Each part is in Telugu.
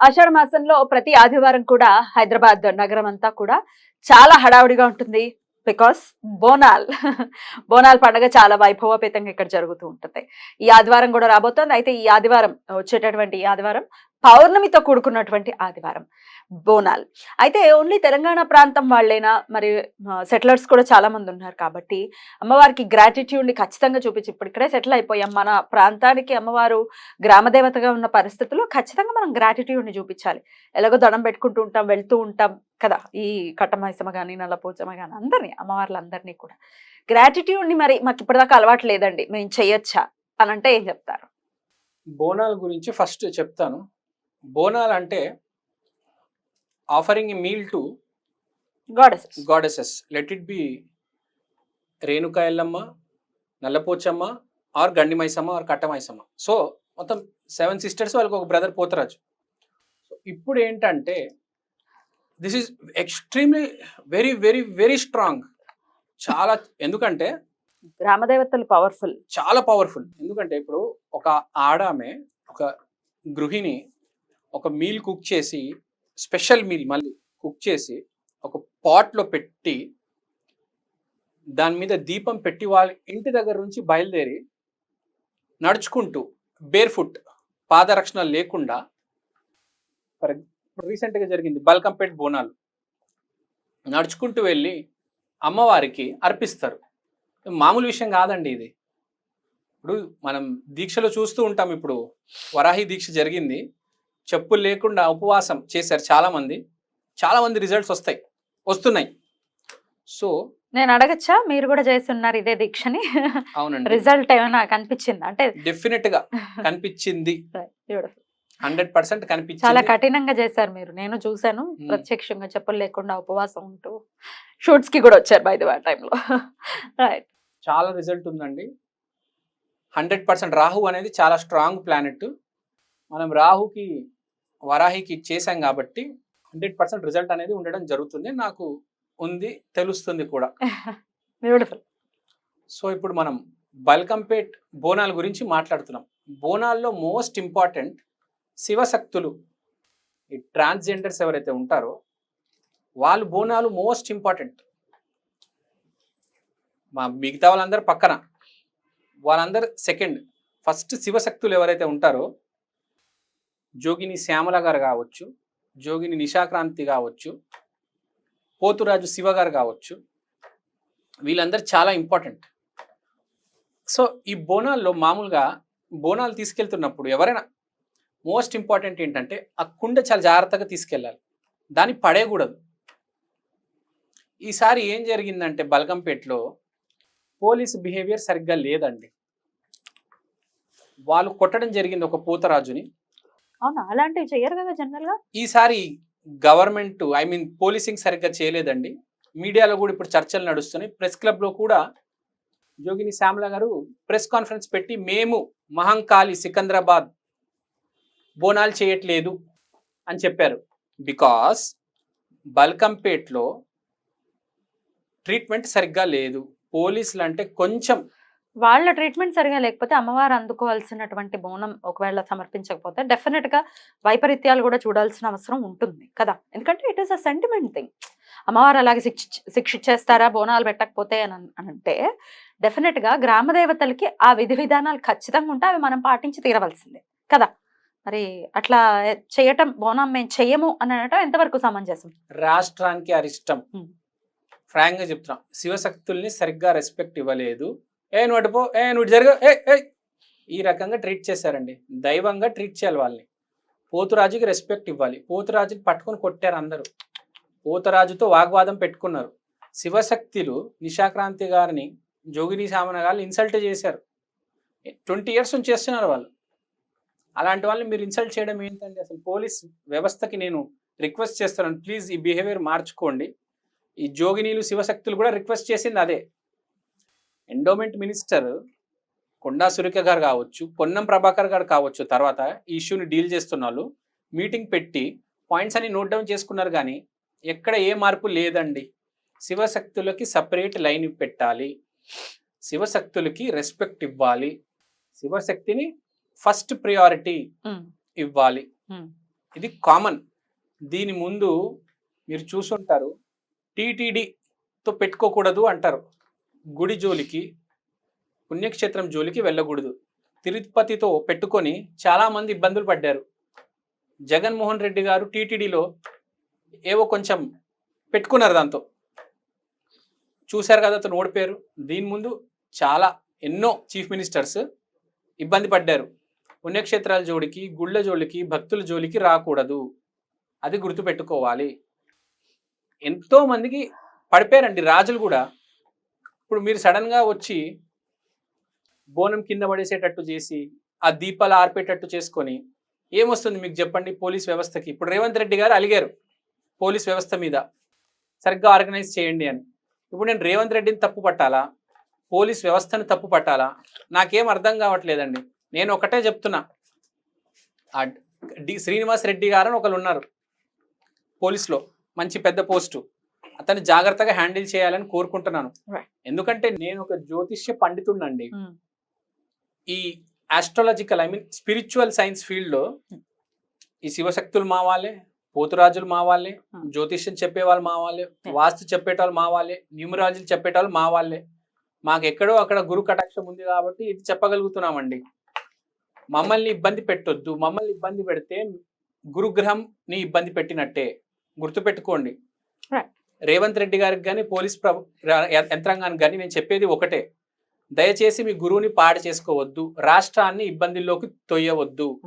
ఆషాఢ మాసంలో ప్రతి ఆదివారం కూడా హైదరాబాద్ నగరం అంతా కూడా చాలా హడావుడిగా ఉంటుంది. బికాస్ బోనాల్. బోనాల్ పండుగ చాలా వైభవపేతంగా ఇక్కడ జరుగుతూ ఉంటుంది. ఈ ఆదివారం కూడా రాబోతోంది. అయితే ఈ ఆదివారం వచ్చేటటువంటి ఈ ఆదివారం పౌర్ణమితో కూడుకున్నటువంటి ఆదివారం. బోనాల్. అయితే ఓన్లీ తెలంగాణ ప్రాంతం వాళ్ళైనా? మరి సెటిలర్స్ కూడా చాలా మంది ఉన్నారు కాబట్టి అమ్మవారికి గ్రాటిట్యూడ్ని ఖచ్చితంగా చూపించి ఇప్పటికడే సెటిల్ అయిపోయాం. మన ప్రాంతానికి అమ్మవారు గ్రామదేవతగా ఉన్న పరిస్థితుల్లో ఖచ్చితంగా మనం గ్రాటిట్యూడ్ని చూపించాలి. ఎలాగో దండం పెట్టుకుంటూ ఉంటాం వెళ్తూ ఉంటాం కదా? ఈ కట్టమైసమ కానీ నల్లపోచమ కానీ అందరినీ అమ్మవార్లందరినీ కూడా. గ్రాటిట్యూడ్ని మరి మాకు ఇప్పటిదాకా అలవాటు లేదండి. మేము చేయొచ్చా? అని అంటే ఏం చెప్తారు? బోనాల గురించి ఫస్ట్ చెప్తాను. బోనాలు అంటే offering a meal to goddess goddesses. Let it be Renuka Yellamma Nallapochamma or Gandimaisamma or Kattamaisamma. So మొత్తం సెవెన్ సిస్టర్స్ వాళ్ళకి ఒక బ్రదర్ పోతరాజు. సో ఇప్పుడు ఏంటంటే this is extremely very very very strong. చాలా ఎందుకంటే గ్రామదేవతలు పవర్ఫుల్. చాలా పవర్ఫుల్. ఎందుకంటే ఇప్పుడు ఒక ఆడామె ఒక గృహిణి ఒక మీల్ కుక్ చేసి స్పెషల్ మీల్ మళ్ళీ కుక్ చేసి ఒక పాట్లో పెట్టి దాని మీద దీపం పెట్టి వాళ్ళ ఇంటి దగ్గర నుంచి బయలుదేరి నడుచుకుంటూ బేర్ ఫుట్ పాదరక్షణ లేకుండా ఫర్ ఇప్పుడు రీసెంట్గా జరిగింది బల్కంపేట్ బోనాలు. నడుచుకుంటూ వెళ్ళి అమ్మవారికి అర్పిస్తారు. మామూలు విషయం కాదండి ఇది. ఇప్పుడు మనం దీక్షలో చూస్తూ ఉంటాం ఇప్పుడు. వరాహి దీక్ష జరిగింది. చెప్పులు లేకుండా ఉపవాసం చేశారు చాలా మంది చాలా మంది రిజల్ట్స్ వస్తాయి. వస్తున్నాయి. సో నేను అడగచ్చా? మీరు కూడా చేస్తున్నారు ఇదే దీక్షని? అవునండి. రిజల్ట్ ఏమైనా కనిపించింది అంటే డెఫినెట్గా కనిపించింది. హండ్రెడ్ పర్సెంట్ చాలా కనిపించింది కఠినంగా చేశారు మీరు. నేను చూశాను. ప్రత్యక్షంగా చెప్పులు లేకుండా ఉపవాసం ఉంటూ షూట్స్కి కూడా వచ్చారు బై ది టైంలో రైట్ చాలా రిజల్ట్ ఉందండి. హండ్రెడ్ పర్సెంట్ రాహు అనేది చాలా స్ట్రాంగ్ ప్లానెట్. మనం రాహుకి వరాహికి చేశాం కాబట్టి హండ్రెడ్ పర్సెంట్ రిజల్ట్ అనేది ఉండడం జరుగుతుంది. నాకు ఉంది తెలుస్తుంది కూడా. బ్యూటిఫుల్ సో ఇప్పుడు మనం బల్కంపేట్ బోనాల గురించి మాట్లాడుతున్నాం. బోనాల్లో మోస్ట్ ఇంపార్టెంట్ శివశక్తులు ఈ ట్రాన్స్జెండర్స్ ఎవరైతే ఉంటారో వాళ్ళు బోనాలు మోస్ట్ ఇంపార్టెంట్. మా మిగతా వాళ్ళందరూ పక్కన. వాళ్ళందరూ సెకండ్. ఫస్ట్ శివశక్తులు ఎవరైతే ఉంటారో జోగిని శ్యామల గారు కావచ్చు జోగిని నిశాక్రాంతి కావచ్చు పోతురాజు శివ గారు కావచ్చు వీళ్ళందరూ చాలా ఇంపార్టెంట్ సో ఈ బోనాల్లో మామూలుగా బోనాలు తీసుకెళ్తున్నప్పుడు ఎవరైనా మోస్ట్ ఇంపార్టెంట్ ఏంటంటే ఆ కుండ చాలా జాగ్రత్తగా తీసుకెళ్ళాలి. దాన్ని పడేయకూడదు. ఈసారి ఏం జరిగిందంటే బల్కంపేటలో పోలీస్ బిహేవియర్ సరిగ్గా లేదండి. వాళ్ళు కొట్టడం జరిగింది ఒక పూతరాజుని. అవునా? అలాంటివి చేయరు కదా జనరల్గా ఈసారి గవర్నమెంట్ ఐ మీన్ పోలీసింగ్ సరిగ్గా చేయలేదండి. మీడియాలో కూడా ఇప్పుడు చర్చలు నడుస్తున్నాయి. ప్రెస్ క్లబ్లో కూడా జోగిని శ్యామల గారు ప్రెస్ కాన్ఫరెన్స్ పెట్టి మేము మహంకాళి సికంద్రాబాద్ బోనాలు చేయట్లేదు అని చెప్పారు. బికాస్ బల్కంపేట్లో ట్రీట్మెంట్ సరిగ్గా లేదు. పోలీసులు అంటే కొంచెం వాళ్ళ ట్రీట్మెంట్ సరిగా లేకపోతే అమ్మవారు అందుకోవాల్సినటువంటి బోనం ఒకవేళ సమర్పించకపోతే డెఫినెట్గా వైపరీత్యాలు కూడా చూడాల్సిన అవసరం ఉంటుంది కదా. ఎందుకంటే it is a sentiment thing. అమ్మవారు అలాగే శిక్ష శిక్షిచ్చేస్తారా? బోనాలు పెట్టకపోతే అని అంటే డెఫినెట్గా గ్రామ దేవతలకి ఆ విధి విధానాలు ఖచ్చితంగా ఉంటే అవి మనం పాటించి తీరవలసిందే కదా. మరి అట్లా చేయటం బోనం మేము చెయ్యము అని అనటం ఎంతవరకు సమంజసం? రాష్ట్రానికి అరిష్టం. Hmm. ఫ్రాంక్గా చెప్తున్నాం. శివశక్తుల్ని సరిగ్గా రెస్పెక్ట్ ఇవ్వలేదు. ఏ నువ్వు అటుపో ఏ నువ్వు జరగ. ఏ ఏ. ఈ రకంగా ట్రీట్ చేశారండి. దైవంగా ట్రీట్ చేయాలి వాళ్ళని. పోతురాజుకి రెస్పెక్ట్ ఇవ్వాలి. పోతురాజుకి పట్టుకొని కొట్టారు అందరూ. పోతరాజుతో వాగ్వాదం పెట్టుకున్నారు. శివశక్తులు నిశాక్రాంతి గారిని జోగిని సామన గారిని ఇన్సల్ట్ చేశారు. ట్వంటీ ఇయర్స్ నుంచి చేస్తున్నారు వాళ్ళు. అలాంటి వాళ్ళని మీరు ఇన్సల్ట్ చేయడం ఏంటండి? అసలు పోలీస్ వ్యవస్థకి నేను రిక్వెస్ట్ చేస్తున్నాను ప్లీజ్ ఈ బిహేవియర్ మార్చుకోండి. ఈ జోగినీలు శివశక్తులు కూడా రిక్వెస్ట్ చేసింది అదే. ఎండోమెంట్ మినిస్టర్ కొండా సురేఖ గారు కావచ్చు పొన్నం ప్రభాకర్ గారు కావచ్చు తర్వాత ఈ ఇష్యూని డీల్ చేస్తున్న వాళ్ళు మీటింగ్ పెట్టి పాయింట్స్ అన్ని నోట్ డౌన్ చేసుకున్నారు కానీ ఎక్కడ ఏ మార్పు లేదండి. శివశక్తులకి సపరేట్ లైన్ పెట్టాలి. శివశక్తులకి రెస్పెక్ట్ ఇవ్వాలి. శివశక్తిని ఫస్ట్ ప్రియారిటీ ఇవ్వాలి. ఇది కామన్ దీని ముందు మీరు చూసుంటారు టీటీడీతో పెట్టుకోకూడదు అంటారు. గుడి జోలికి పుణ్యక్షేత్రం జోలికి వెళ్ళకూడదు. తిరుపతితో పెట్టుకొని చాలామంది ఇబ్బందులు పడ్డారు. జగన్మోహన్ రెడ్డి గారు టీటీడీలో ఏవో కొంచెం పెట్టుకున్నారు దాంతో. చూశారు కదా అతను ఓడిపోయారు. దీని ముందు చాలా ఎన్నో చీఫ్ మినిస్టర్స్ ఇబ్బంది పడ్డారు. పుణ్యక్షేత్రాల జోడికి గుళ్ళ జోలికి భక్తుల జోలికి రాకూడదు. అది గుర్తుపెట్టుకోవాలి. ఎంతోమందికి పడిపోయారండి రాజులు కూడా. ఇప్పుడు మీరు సడన్గా వచ్చి బోనం కింద పడేసేటట్టు చేసి ఆ దీపాలు ఆర్పేటట్టు చేసుకొని ఏమొస్తుంది మీకు చెప్పండి పోలీస్ వ్యవస్థకి? ఇప్పుడు రేవంత్ రెడ్డి గారు అలిగారు పోలీస్ వ్యవస్థ మీద. సరిగ్గా ఆర్గనైజ్ చేయండి అని. ఇప్పుడు నేను రేవంత్ రెడ్డిని తప్పు పట్టాలా? పోలీస్ వ్యవస్థను తప్పు పట్టాలా? నాకేం అర్థం కావట్లేదండి. నేను ఒకటే చెప్తున్నా. డి శ్రీనివాస్ రెడ్డి గారు అని ఒకరు ఉన్నారు. పోలీస్లో మంచి పెద్ద పోస్టు. అతన్ని జాగ్రత్తగా హ్యాండిల్ చేయాలని కోరుకుంటున్నాను. ఎందుకంటే నేను ఒక జ్యోతిష్య పండితుడినండి ఉమ్, ఈ astrological I mean spiritual science ఫీల్డ్లో ఈ శివశక్తులు మా వాళ్ళే పోతురాజులు మా వాళ్ళే Hmm. జ్యోతిష్యం చెప్పేవాళ్ళు మా వాళ్ళే వాస్తు చెప్పేటోళ్ళు మా వాళ్ళే న్యూమరాలజీలు చెప్పేటోళ్ళు మా వాళ్ళే. మాకు ఎక్కడో అక్కడ గురు కటాక్షం ఉంది కాబట్టి ఇది చెప్పగలుగుతున్నామండి. మమ్మల్ని ఇబ్బంది పెట్టొద్దు. మమ్మల్ని ఇబ్బంది పెడితే గురుగ్రహంని ఇబ్బంది పెట్టినట్టే. గుర్తుపెట్టుకోండి. రేవంత్ రెడ్డి గారికి కానీ పోలీస్ ప్రభు ర- యంత్రాంగానికి కానీ నేను చెప్పేది ఒకటే. దయచేసి మీ గురువుని పాడు చేసుకోవద్దు. రాష్ట్రాన్ని ఇబ్బందుల్లోకి తొయ్యవద్దు.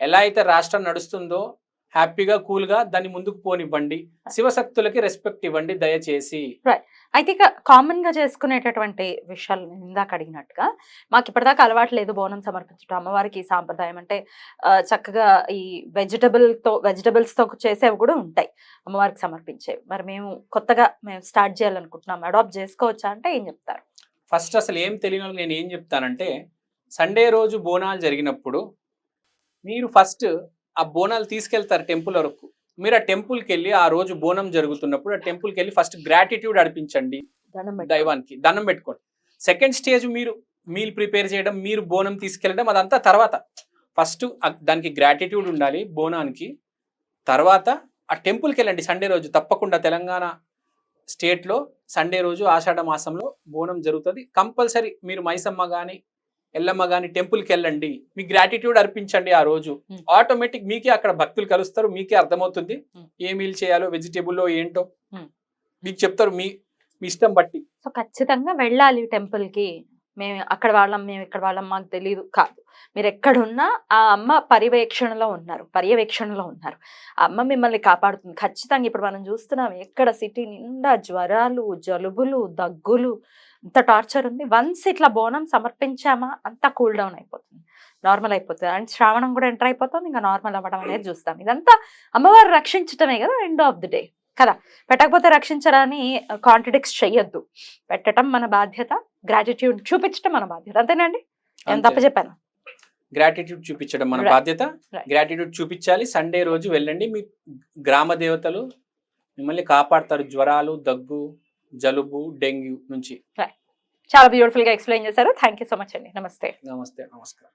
ఎలా అయితే రాష్ట్రం నడుస్తుందో హ్యాపీగా కూల్గా దాన్ని ముందుకు పోనివ్వండి. శివశక్తులకి రెస్పెక్ట్ ఇవ్వండి దయచేసి. అయితే ఇక కామన్గా చేసుకునేటటువంటి విషయాలు ఇందాక అడిగినట్టుగా మాకు ఇప్పటిదాకా అలవాటు లేదు బోనం సమర్పించడం అమ్మవారికి సాంప్రదాయం అంటే చక్కగా ఈ వెజిటబుల్తో వెజిటబుల్స్తో చేసేవి కూడా ఉంటాయి అమ్మవారికి సమర్పించేవి. మరి మేము కొత్తగా మేము స్టార్ట్ చేయాలనుకుంటున్నాం అడాప్ట్ చేసుకోవచ్చా అంటే ఏం చెప్తారు? ఫస్ట్ అసలు ఏం తెలియని నేను ఏం చెప్తానంటే సండే రోజు బోనాలు జరిగినప్పుడు మీరు ఫస్ట్ ఆ బోనాలు తీసుకెళ్తారు టెంపుల్ వరకు. మీరు ఆ టెంపుల్కి వెళ్ళి ఆ రోజు బోనం జరుగుతున్నప్పుడు ఆ టెంపుల్కి వెళ్ళి ఫస్ట్ గ్రాటిట్యూడ్ పెట్టుకో. దైవానికి. దండం పెట్టుకోండి. సెకండ్ స్టేజ్ మీరు మీల్ ప్రిపేర్ చేయడం మీరు బోనం తీసుకెళ్ళడం అదంతా తర్వాత. ఫస్ట్ దానికి గ్రాటిట్యూడ్ ఉండాలి బోనానికి. తర్వాత ఆ టెంపుల్కి వెళ్ళండి సండే రోజు. తప్పకుండా తెలంగాణ స్టేట్లో సండే రోజు ఆషాఢ మాసంలో బోనం జరుగుతుంది. కంపల్సరీ మీరు మైసమ్మ కానీ ఎల్లమ్మ కానీ టెంపుల్కి వెళ్ళండి. మీ గ్రాటిట్యూడ్ అర్పించండి ఆ రోజు. ఆటోమేటిక్ మీకే అక్కడ భక్తులు కలుస్తారు మీకే అర్థమవుతుంది. ఏ మీల్ చేయాలో వెజిటేబుల్లో ఏంటో. మీకు చెప్తారు మీ మీ ఇష్టం బట్టి. సో ఖచ్చితంగా వెళ్ళాలి టెంపుల్కి మేము అక్కడ వాళ్ళం మేము ఇక్కడ వాళ్ళం మాకు తెలియదు కాదు. మీరు ఎక్కడున్నా ఆ అమ్మ పర్యవేక్షణలో ఉన్నారు పర్యవేక్షణలో ఉన్నారు. ఆ అమ్మ మిమ్మల్ని కాపాడుతుంది. ఖచ్చితంగా ఇప్పుడు మనం చూస్తున్నాం ఎక్కడ? సిటీ నిండా జ్వరాలు జలుబులు దగ్గులు ఇంత టార్చర్ ఉంది. వన్స్ ఇట్లా బోనం సమర్పించామా? అంతా కూల్ డౌన్ అయిపోతుంది. నార్మల్ అయిపోతుంది. అండ్ శ్రావణం కూడా ఎంటర్ అయిపోతుంది. ఇంకా నార్మల్ అవ్వడం అనేది చూస్తాం. ఇదంతా అమ్మవారు రక్షించటమే కదా ఎండ్ ఆఫ్ ది డే కదా. పెట్టకపోతే రక్షించడాన్ని కాంట్రడిక్స్ చెయ్యొద్దు. పెట్టడం మన బాధ్యత. గ్రాటిట్యూడ్ చూపించడం మన బాధ్యత. అంతేనండి? నేను తప్పు చెప్పాను గ్రాటిట్యూడ్ చూపించడం మన. బాధ్యత. గ్రాటిట్యూడ్ చూపించాలి. సండే రోజు వెళ్ళండి. మీ గ్రామ దేవతలు మిమ్మల్ని కాపాడతారు. జ్వరాలు దగ్గు జలుబు డెంగ్యూ నుంచి. చాలా బ్యూటిఫుల్గా ఎక్స్ప్లెయిన్ చేశారు. థ్యాంక్ యూ సో మచ్ అండి. నమస్తే. నమస్తే నమస్కారం.